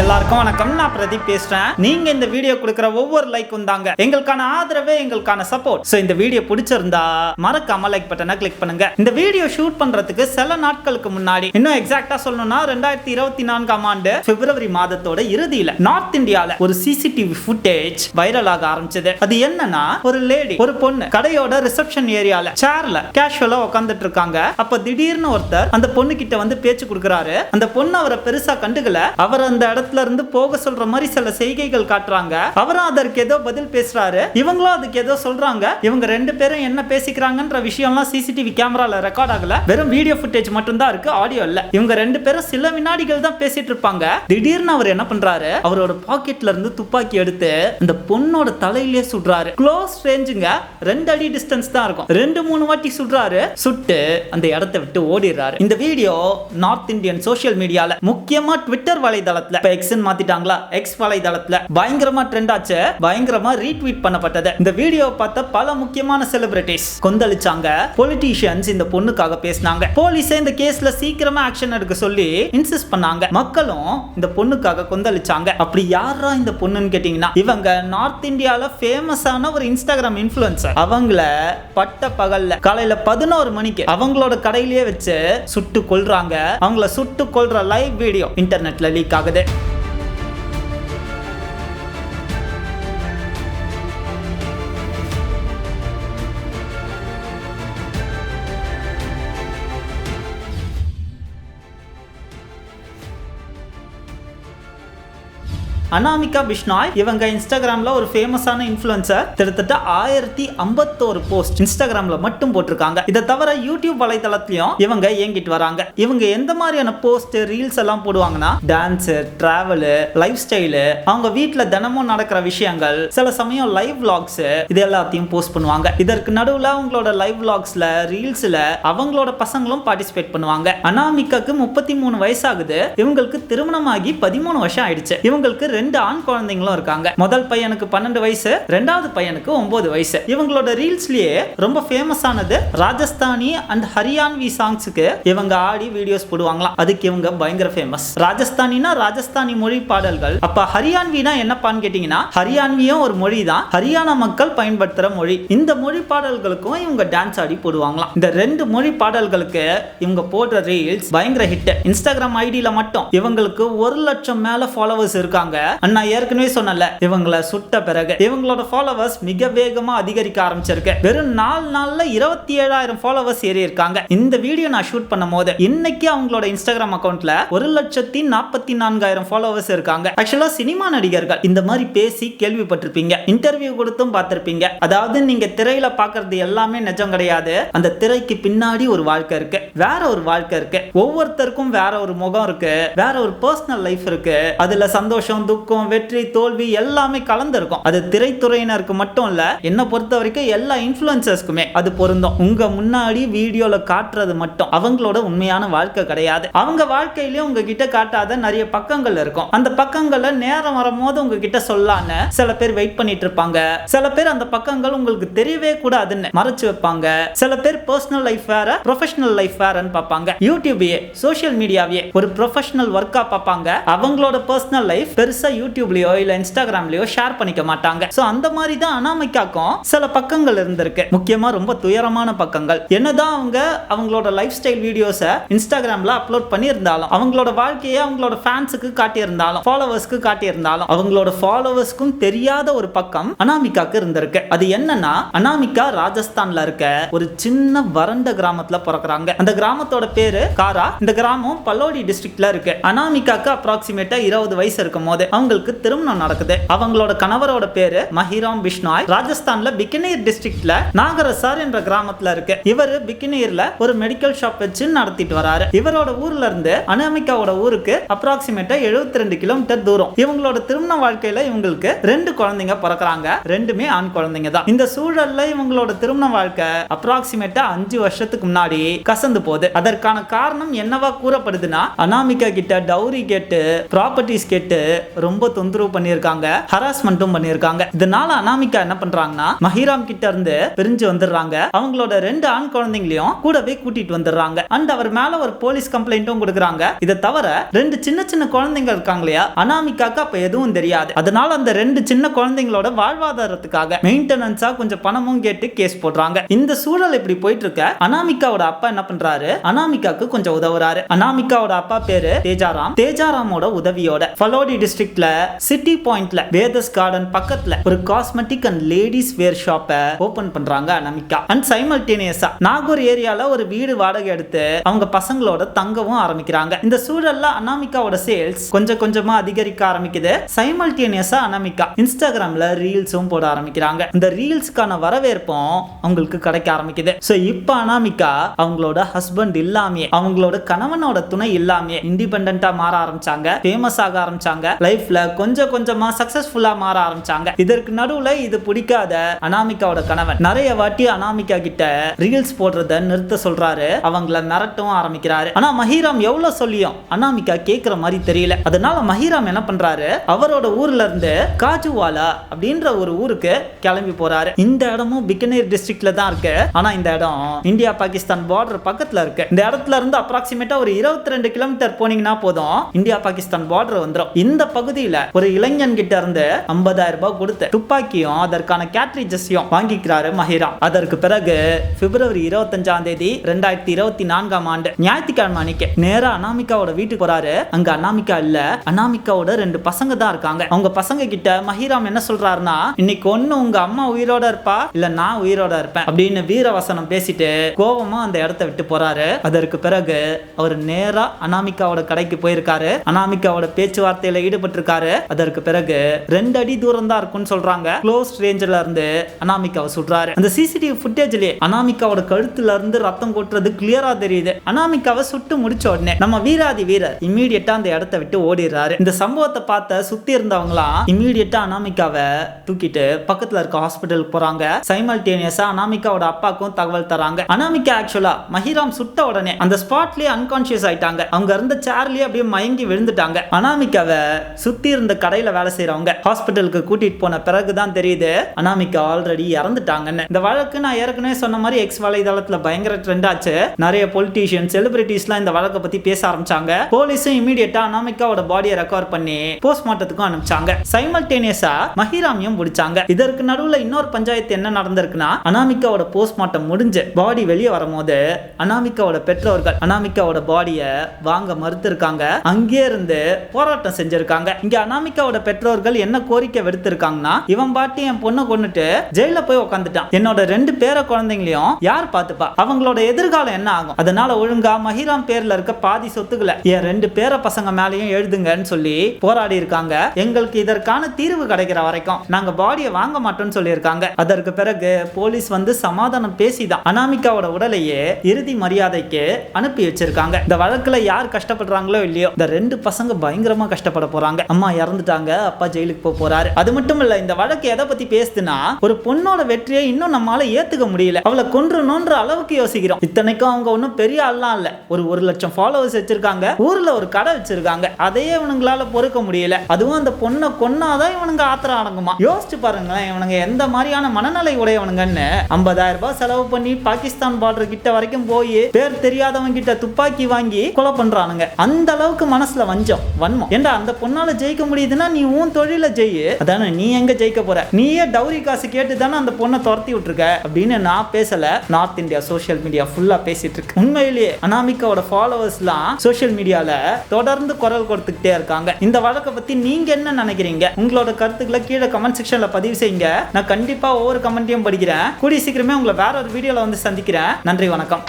எல்லாருக்கும் வணக்கம். நான் பிரதீப் பேசுறேன். நீங்க இந்த வீடியோ கொடுக்குற ஒவ்வொரு லைக்கும் தாங்க. எங்களுக்கான ஆதரவே எங்களுக்கான சப்போர்ட் சோ இந்த வீடியோ பிடிச்சிருந்தா மறக்காம லைக் பட்டனை கிளிக் பண்ணுங்க. இந்த வீடியோ ஷூட் பண்றதுக்கு சில நாட்களுக்கு முன்னாடி இன்னும் எக்ஸாக்டா சொல்லணும்னா ரெண்டாயிரத்தி இருபத்தி நான்காம் ஆண்டு பிப்ரவரி மாதத்தோட இறுதியில நார்த் இந்தியால ஒரு சிசிடிவி ஃபுட்டேஜ் வைரல் ஆக ஆரம்பிச்சது. அது என்னன்னா ஒரு லேடி ஒரு பொண்ணு கடையோட ரிசப்ஷன் ஏரியால சேர்ல கேஷுவலா உட்காந்துட்டு இருக்காங்க. அப்ப திடீர்னு ஒருத்தர் அந்த பொண்ணு கிட்ட வந்து பேச்சு கொடுக்குறாரு. அந்த பொண்ணு அவரை பெருசா கண்டுக்கல. அவர் அந்த இடத்துல இருந்து போக சொல்ற மாதிரி சில செய்கைகள் காட்டுறாங்க. அவரும் அதற்கு ஏதோ பதில் பேசுறாரு. இவங்களும் அதுக்கு ஏதோ சொல்றாங்க. இவங்க ரெண்டு பேரும் என்ன பேசிக்கிறாங்கன்ற விஷயம்லாம் சிசிடிவி கேமரால ரெக்கார்ட் ஆகல. வெறும் வீடியோ ஃபுட்டேஜ் மட்டும் தான் இருக்கு ஆடியோ இல்ல. இவங்க ரெண்டு பேரும் சில வினாடிகள் தான் பேசிட்டு இருப்பாங்க. திடீர்னு அவர் என்ன பண்றாரு? அவரோட பாக்கெட்ல இருந்து துப்பாக்கி எடுத்து அந்த பொண்ணோட தலையிலேயே சுடுறாரு. க்ளோஸ் ரேஞ்சுங்க ரெண்டு அடி டிஸ்டன்ஸ் தான் இருக்கும். ரெண்டு மூணு வாட்டி சுடுறாரு. சுட்டு அந்த இடத்தை விட்டு ஓடிடுறாரு. இந்த வீடியோ நார்த் இந்தியன் சோசியல் மீடியால முக்கியமா ட்விட்டர் வலைதளத்துல. எக்ஸ்னு மாத்திட்டாங்களா? எக்ஸ் வலைதளத்துல. பயங்கரமா ட்ரெண்ட் ஆச்சு. பயங்கரமா ரீட்வீட் பண்ணப்பட்டது. இந்த வீடியோ பார்த்த பல முக்கியமான செலிபிரிட்டிஸ் கொந்தளிச்சாங்க. பொலிட்டீஷியன்ஸ் இந்த பொண்ணுக்காக பேசினாங்க. போலீஸே இந்த கேஸ்ல சீக்கிரமா ஆக்ஷன் எடுக்க சொல்லி இன்சிஸ்ட் பண்ணாங்க. மக்களும் இந்த பொண்ணுக்காக கொந்தளிச்சாங்க. அப்படி யாரா இந்த பொண்ணுன்னு கேட்டீங்கன்னா இவங்க நார்த் இந்தியால ஃபேமஸான ஒரு இன்ஸ்டாகிராம் இன்ஃபுளுசர் அவங்கள பட்ட பகல்ல காலையில பதினோரு மணிக்கு அவங்களோட கடையிலேயே வச்சு சுட்டு கொல்றாங்க. அவங்கள சுட்டு கொல்ற லைவ் வீடியோ இன்டர்நெட்ல லீக் ஆகுது. அனாமிகா பிஷ்னாய் இவங்க இன்ஸ்டாகிராம்ல ஒரு ஃபேமஸான இன்ஃபுளுசர் கிட்டத்தட்ட ஆயிரத்தி ஐம்பத்தோரு போஸ்ட் இன்ஸ்டாகிராம்ல மட்டும் போட்டிருக்காங்க. இதை தவிர யூடியூப் வலைதளத்திலையும் இவங்க இயங்கிட்டு வராங்க. இவங்க எந்த மாதிரியான போஸ்ட் ரீல்ஸ் எல்லாம் போடுவாங்கன்னா டான்ஸ் டிராவலு லைஃப் ஸ்டைலு அவங்க வீட்டில் தினமும் நடக்கிற விஷயங்கள் சில சமயம் லைவ் விளாக்ஸ் இது எல்லாத்தையும் போஸ்ட் பண்ணுவாங்க. இதற்கு நடுவில் அவங்களோட லைவ் விளாக்ஸ்ல ரீல்ஸ்ல அவங்களோட பசங்களும் பார்ட்டிசிபேட் பண்ணுவாங்க. அனாமிகாக்கு முப்பத்தி மூணு வயசாகுது. இவங்களுக்கு திருமணமாகி பதிமூணு வருஷம் ஆயிடுச்சு. இவங்களுக்கு ரெண்டு ஆண் குழந்தைங்களும் இருக்காங்க. முதல் பையனுக்கு பன்னெண்டு வயசு ரெண்டாவது பையனுக்கு ஒன்பது வயசு. இவங்களோட ரீல்ஸ்லயே ரொம்ப ஃபேமஸ் ஆனது ராஜஸ்தானி அண்ட் ஹரியான்வி சாங்ஸுக்கு இவங்க ஆடி வீடியோஸ் போடுவாங்களாம். அதுக்கு இவங்க பயங்கர ஃபேமஸ் ராஜஸ்தானினா ராஜஸ்தானி மொழி பாடல்கள். அப்ப ஹரியான்வினா என்னப்பான்னு கேட்டீங்கன்னா ஹரியான்வியும் ஒரு மொழி தான் ஹரியானா மக்கள் பயன்படுத்துற மொழி. இந்த மொழி பாடல்களுக்கும் இவங்க டான்ஸ் ஆடி போடுவாங்களாம். இந்த ரெண்டு மொழி பாடல்களுக்கு இவங்க போடுற ரீல்ஸ் பயங்கர ஹிட் இன்ஸ்டாகிராம் ஐடியில மட்டும் இவங்களுக்கு ஒரு லட்சம் மேல ஃபாலோவர்ஸ் இருக்காங்க. அண்ணா ஏற்கனவே சொன்னல இவங்கள சுட்ட பிறகு. இவங்களோட ஃபாலோவர்ஸ் மிக வேகமா அதிகரிக்க ஆரம்பிச்சிருக்கு. வெறும் நாலு நாள்ல இருபத்தி ஏழாயிரம் ஃபாலோவர்ஸ் ஏறி இருக்காங்க இந்த வீடியோ நான் ஷூட் பண்ணும் போது இன்னைக்கு அவங்களோட இன்ஸ்டாகிராம் அக்கௌண்ட்ல ஒரு லட்சத்தி நாற்பத்தி நான்காயிரம் ஃபாலோவர்ஸ் இருக்காங்க. ஆக்சுவலா சினிமா நடிகர்கள் இந்த மாதிரி பேசி கேள்விப்பட்டிருப்பீங்க. இன்டர்வியூ கொடுத்தும் பார்த்திருப்பீங்க. அதாவது நீங்க திரையில பாக்குறது எல்லாமே நிஜம் கிடையாது. அந்த திரைக்கு பின்னாடி ஒரு வாழ்க்கை இருக்கு. வேற ஒரு வாழ்க்கை இருக்கு. ஒவ்வொருத்தருக்கும் வேற ஒரு முகம் இருக்கு. வேற ஒரு பர்சனல் லைஃப் இருக்கு. அதுல சந்தோஷம் துக்கம் வெற்றி தோல்வி எல்லாமே கலந்துருக்கும். அது திரைத்துறையினருக்கு மட்டும் இல்ல என்ன பொறுத்த வரைக்கும் எல்லா இன்ஃபுளுசர்ஸ்க்குமே அது பொருந்தும். உங்க முன்னாடி வீடியோல காட்டுறது மட்டும். அவங்களோட உண்மையான வாழ்க்கை கிடையாது. அவங்க வாழ்க்கையிலயும் உங்ககிட்ட காட்டாத நிறைய பக்கங்கள் இருக்கும். அந்த பக்கங்களை நேரம் வரும்போது உங்ககிட்ட சொல்லான்னு சில பேர் வெயிட் பண்ணிட்டு இருப்பாங்க. சில பேர் அந்த பக்கங்கள் உங்களுக்கு தெரியவே கூடாதுன்னு மறைச்சு வைப்பாங்க. சில பேர் பர்சனல் லைஃப் வேற ப்ரொஃபஷனல் லைஃப் வேறன்னு பார்ப்பாங்க. யூடியூபையே சோஷியல் மீடியாவையே ஒரு ப்ரொஃபஷனல் ஒர்க்கா பார்ப்பாங்க. அவங்களோட பர்சனல் லைஃப் பெருசா யூடியூப்லயோ இல்லை இன்ஸ்டாகிராம்லயோ ஷேர் பண்ணிக்க மாட்டாங்க. ஸோ அந்த மாதிரி தான் அனாமிக்காக்கும் சில பக்கங்கள் இருந்திருக்கு. முக்கியமாக ரொம்ப துயரமான பக்கங்கள். என்னதான் அவங்க அவங்களோட லைஃப் ஸ்டைல் வீடியோஸை இன்ஸ்டாகிராமில் அப்லோட் பண்ணியிருந்தாலும் அவங்களோட வாழ்க்கையை அவங்களோட ஃபேன்ஸுக்கு காட்டியிருந்தாலும் ஃபாலோவர்ஸ்க்கு காட்டியிருந்தாலும் அவங்களோட ஃபாலோவர்ஸ்க்கும் தெரியாத ஒரு பக்கம் அனாமிகாக்கு இருந்திருக்கு. அது என்னன்னா அனாமிகா ராஜஸ்தான்ல இருக்க ஒரு சின்ன வறண்ட கிராமத்துல பிறக்குறாங்க. அந்த கிராமத்தோட பேரு காரா. இந்த கிராமம் பல்லோடி டிஸ்ட்ரிக்ட்ல இருக்கு. அனாமிகாக்கு அப்ராக்சிமேட்டா இருபது வயசு இருக்கும் போது அவங்களுக்கு திருமணம் நடக்குது. அவங்களோட கணவரோட பேரு மஹிராம் பிஷ்னாய். ராஜஸ்தான்ல பிக்கனீர் டிஸ்ட்ரிக்ட்ல நாகரசார் என்ற கிராமத்துல இருக்கு. இவரு பிக்கனீர்ல ஒரு மெடிக்கல் ஷாப் வச்சு நடத்திட்டு வராரு. இவரோட ஊர்ல இருந்து அனாமிகாவோட ஊருக்கு அப்ராக்சிமேட்டா 72 ரெண்டு கிலோமீட்டர் தூரம். இவங்களோட திருமண வாழ்க்கையில இவங்களுக்கு ரெண்டு குழந்தைங்க பிறக்கிறாங்க. ரெண்டுமே ஆண் குழந்தைங்க தான். இந்த சூழல்ல இவங்களோட திருமண வாழ்க்கை அப்ராக்சிமேட்டா அஞ்சு வருஷத்துக்கு முன்னாடி கசந்து போகுது. அதற்கான காரணம் என்னவா கூறப்படுதுன்னா அனாமிகா கிட்ட டவுரி கேட்டு ப்ராப்பர்ட்டிஸ் கேட்டு ரொம்ப தொந்தரவு பண்ணியிருக்காங்க ஹராஸ்மெண்ட்டும் பண்ணியிருக்காங்க. இதனால அனாமிகா என்ன பண்றாங்கன்னா மஹிராம் கிட்ட இருந்து பிரிஞ்சு வந்துடுறாங்க. அவங்களோட ரெண்டு ஆண் குழந்தைங்களையும் கூடவே கூட்டிட்டு வந்துடுறாங்க. அண்ட் அவர் மேல ஒரு போலீஸ் கம்ப்ளைண்ட்டும் கொடுக்குறாங்க. இதை தவிர ரெண்டு சின்ன சின்ன குழந்தைங்க இருக்காங்க இல்லையா? அனாமிகாக்கு அப்ப எதுவும் தெரியாது. அதனால அந்த ரெண்டு சின்ன குழந்தைங்களோட வாழ்வாதாரத்துக்காக மெயின்டெனன்ஸா கொஞ்சம் பணமும் கேட்டு கேஸ் போடுறாங்க. இந்த சூழல் இப்படி போயிட்டு இருக்க அனாமிகாவோட அப்பா என்ன பண்றாரு? அனாமிகாக்கு கொஞ்சம் உதவுறாரு. அனாமிகாவோட அப்பா பேரு தேஜாராம். தேஜாராமோட உதவியோட ஃபலோடி ஸ்ட்ரீட்ல சிட்டி பாயிண்ட்ல வேதஸ் கார்டன் பக்கத்துல ஒரு காஸ்மெட்டிக் அண்ட் லேடிஸ் வேர் ஷாப்பை ஓபன் பண்றாங்க அனாமிகா. அண்ட் சைமல்டேனியஸா நாகூர் ஏரியால ஒரு வீடு வாடகை எடுத்து அவங்க பசங்களோட தங்கவும் ஆரம்பிக்கிறாங்க. இந்த சூழல்ல அனாமிகாவோட சேல்ஸ் கொஞ்சம் கொஞ்சமா அதிகரிக்க ஆரம்பிக்குது. சைமல்டேனியஸா அனாமிகா இன்ஸ்டாகிராம்ல ரீல்ஸும் போட ஆரம்பிக்கிறாங்க. இந்த ரீல்ஸ்க்கான வரவேற்பும் அவங்களுக்கு கிடைக்க ஆரம்பிக்குது. ஸோ இப்போ அனாமிகா அவங்களோட ஹஸ்பண்ட் இல்லாமே அவங்களோட கணவனோட துணை இல்லாமே இண்டிபெண்டா மாற ஆரம்பிச்சாங்க ஃபேமஸ் ஆக ஆரம்பிச்சாங்க. லைஃப் லைஃப்ல கொஞ்சம் கொஞ்சமா சக்சஸ்ஃபுல்லா மாற ஆரம்பிச்சாங்க. இதற்கு நடுவுல இது பிடிக்காத அனாமிகாவோட கணவன். நிறைய வாட்டி அனாமிகா கிட்ட ரீல்ஸ் போடுறத நிறுத்த சொல்றாரு. அவங்கள மிரட்டவும் ஆரம்பிக்கிறாரு. ஆனா மஹிராம் எவ்வளவு சொல்லியும் அனாமிகா கேக்குற மாதிரி தெரியல. அதனால மஹிராம் என்ன பண்றாரு? அவரோட ஊர்ல இருந்து காஜுவாலா அப்படின்ற ஒரு ஊருக்கு கிளம்பி போறாரு. இந்த இடமும் பிக்கனேர் டிஸ்ட்ரிக்ட்ல தான் இருக்கு. ஆனா இந்த இடம் இந்தியா பாகிஸ்தான் பார்டர் பக்கத்துல இருக்கு. இந்த இடத்துல இருந்து அப்ராக்சிமேட்டா ஒரு 22 ரெண்டு கிலோமீட்டர் போனீங்கன்னா போதும். இந்தியா பாகிஸ்தான் பார்டர் வந்துடும் இந்த பகுதி பகுதியில ஒரு இளைஞன் கிட்ட இருந்து 50000 ரூபாய் கொடுத்து துப்பாக்கியும் அதற்கான கேட்ரிஜஸையும் வாங்கிக்கிறாரு மஹிராம் அதற்கு பிறகு பிப்ரவரி இருபத்தஞ்சாம் தேதி ரெண்டாயிரத்தி இருபத்தி நான்காம் ஆண்டு ஞாயிற்றுக்கிழமை அன்னைக்கு நேரா அனாமிகாவோட வீட்டுக்கு போறாரு அங்க அனாமிகா இல்ல. அனாமிகாவோட ரெண்டு பசங்க தான் இருக்காங்க. அவங்க பசங்க கிட்ட மஹிராம் என்ன சொல்றாருன்னா இன்னைக்கு ஒண்ணு உங்க அம்மா உயிரோட இருப்பா? இல்ல நான் உயிரோட இருப்பேன். அப்படின்னு வீரவசனம் பேசிட்டு கோவமா அந்த இடத்த விட்டு போறாரு. அதற்கு பிறகு அவர் நேரா அனாமிகாவோட கடைக்கு போயிருக்காரு. அனாமிகாவோட பேச்சுவார்த்தையில இருக்காரு அதற்கு பிறகு ரெண்டு அடி தூரம் தான் இருக்கும்னு சொல்றாங்க. க்ளோஸ் ரேஞ்சில இருந்து அனாமிகாவை சுடுறாரு. அந்த சிசிடிவி ஃபுட்டேஜ்லயே அனாமிகாவோட கழுத்துல இருந்து ரத்தம் கொட்டுறது கிளியரா தெரியுது. அனாமிகாவை சுட்டு முடிச்ச உடனே நம்ம வீராதி வீரர் இம்மீடியட்டா அந்த இடத்த விட்டு ஓடிடுறாரு. இந்த சம்பவத்தை பார்த்த சுத்தி இருந்தவங்களாம் இம்மீடியட்டா அனாமிகாவை தூக்கிட்டு பக்கத்துல இருக்க ஹாஸ்பிட்டலுக்கு போறாங்க. சைமல்டேனியஸா அனாமிகாவோட அப்பாக்கும் தகவல் தராங்க. அனாமிகா ஆக்சுவலா மஹிராம் சுட்ட உடனே அந்த ஸ்பாட்லயே அன்கான்சியஸ் ஆயிட்டாங்க. அவங்க இருந்த சேர்லயே அப்படியே மயங்கி விழுந்துட்டாங்க. அனாமிகாவை சுத்தி இருந்த கடையில வேலை செய்கிறவங்க ஹாஸ்பிட்டலுக்கு கூட்டிட்டு போன பிறகு தான் தெரியுது அனாமிகா ஆல்ரெடி இறந்துட்டாங்கன்னு. இந்த வழக்கு நான் ஏற்கனவே சொன்ன மாதிரி எக்ஸ் வலைதளத்துல பயங்கர ட்ரெண்ட் ஆச்சு. நிறைய பொலிட்டீஷியன் செலிபிரிட்டிஸ்லாம் இந்த வழக்கை பத்தி பேச ஆரம்பிச்சாங்க. போலீஸும் இமீடியட்டா அனாமிகாவோட பாடியை ரெக்கவர் பண்ணி போஸ்ட்மார்ட்டத்துக்கும் அனுப்பிச்சாங்க. சைமல்டேனியஸா மஹிராமியும் பிடிச்சாங்க. இதற்கு நடுவுல இன்னொரு பஞ்சாயத்து என்ன நடந்திருக்குன்னா அனாமிகாவோட போஸ்ட்மார்ட்டம் முடிஞ்சு பாடி வெளியே வரும்போது அனாமிகாவோட பெற்றோர்கள் அனாமிகாவோட பாடியை வாங்க மறுத்திருக்காங்க. அங்கே இருந்து போராட்டம் செஞ்சிருக்காங்க. இங்க அனாமிகாவோட பெற்றோர்கள் என்ன கோரிக்கை விடுத்திருக்காங்கன்னா இவன் பாட்டி என் பொண்ணை கொண்டுட்டு ஜெயில போய் உட்காந்துட்டான் என்னோட ரெண்டு பேர குழந்தைங்களையும் யார் பாத்துப்பா அவங்களோட எதிர்காலம் என்ன ஆகும்? அதனால ஒழுங்கா மஹிராம் பேர்ல இருக்க பாதி சொத்துக்களை என் ரெண்டு பேர பசங்க மேலேயும் எழுதுங்கன்னு சொல்லி போராடி இருக்காங்க. எங்களுக்கு இதற்கான தீர்வு கிடைக்கிற வரைக்கும் நாங்க பாடியை வாங்க மாட்டோம்னு சொல்லியிருக்காங்க. அதற்கு பிறகு போலீஸ் வந்து சமாதானம் பேசிதான். அனாமிகாவோட உடலையே இறுதி மரியாதைக்கு அனுப்பி வச்சிருக்காங்க. இந்த வழக்குல யார் கஷ்டப்படுறாங்களோ இல்லையோ இந்த ரெண்டு பசங்க பயங்கரமா கஷ்டப்பட போறாங்க. அம்மா இறந்துட்டாங்க அப்பா ஜெயிலுக்கு போக போறாரு. அது மட்டும் இல்ல இந்த வழக்கு எதை பத்தி பேசுதுன்னா ஒரு பொண்ணோட வெற்றியை இன்னும் நம்மளால ஏத்துக்க முடியல. அவளை கொன்றணும்ன்ற அளவுக்கு யோசிக்கிறோம். இத்தனைக்கும் அவங்க ஒன்றும் பெரிய ஆள்லாம் இல்ல. ஒரு ஒரு லட்சம் ஃபாலோவர்ஸ் வச்சிருக்காங்க. ஊர்ல ஒரு கடை வச்சிருக்காங்க. அதையே இவனுங்களால பொறுக்க முடியல. அதுவும் அந்த பொண்ணை கொன்னாதான் இவனுங்க ஆத்திரம் அடங்குமா? யோசிச்சு பாருங்களேன் இவனுங்க எந்த மாதிரியான மனநிலை உடையவனுங்கன்னு. ஐம்பதாயிரம் ரூபாய் செலவு பண்ணி பாகிஸ்தான் பார்டர் கிட்ட வரைக்கும் போய் பேர் தெரியாதவங்க கிட்ட துப்பாக்கி வாங்கி கொலை பண்றானுங்க. அந்த அளவுக்கு மனசுல வஞ்சம் வன்மம். ஏண்டா அந்த பொண்ணால ஜெயிக்க முடியுதுன்னா நீ உன் தொழில ஜெயி. அதானே நீ எங்க ஜெயிக்க போற? நீயே டவுரி காசு கேட்டு தானே அந்த பொண்ணை துரத்தி விட்டுருக்க? அப்படின்னு நான் பேசல. நார்த் இந்தியா சோஷியல் மீடியா ஃபுல்லா பேசிட்டு இருக்கு. உண்மையிலேயே அனாமிகாவோட ஃபாலோவர்ஸ்லாம் சோஷியல் மீடியால தொடர்ந்து குரல் கொடுத்துக்கிட்டே இருக்காங்க. இந்த வழக்கை பத்தி நீங்க என்ன நினைக்கிறீங்க? உங்களோட கருத்துக்களை கீழே கமெண்ட் செக்ஷன்ல பதிவு செய்யுங்க. நான் கண்டிப்பா ஒவ்வொரு கமெண்ட்டையும் படிக்கிறேன். கூடிய சீக்கிரமே உங்களை வேற ஒரு வீடியோல வந்து சந்திக்கிறேன். நன்றி வணக்கம்.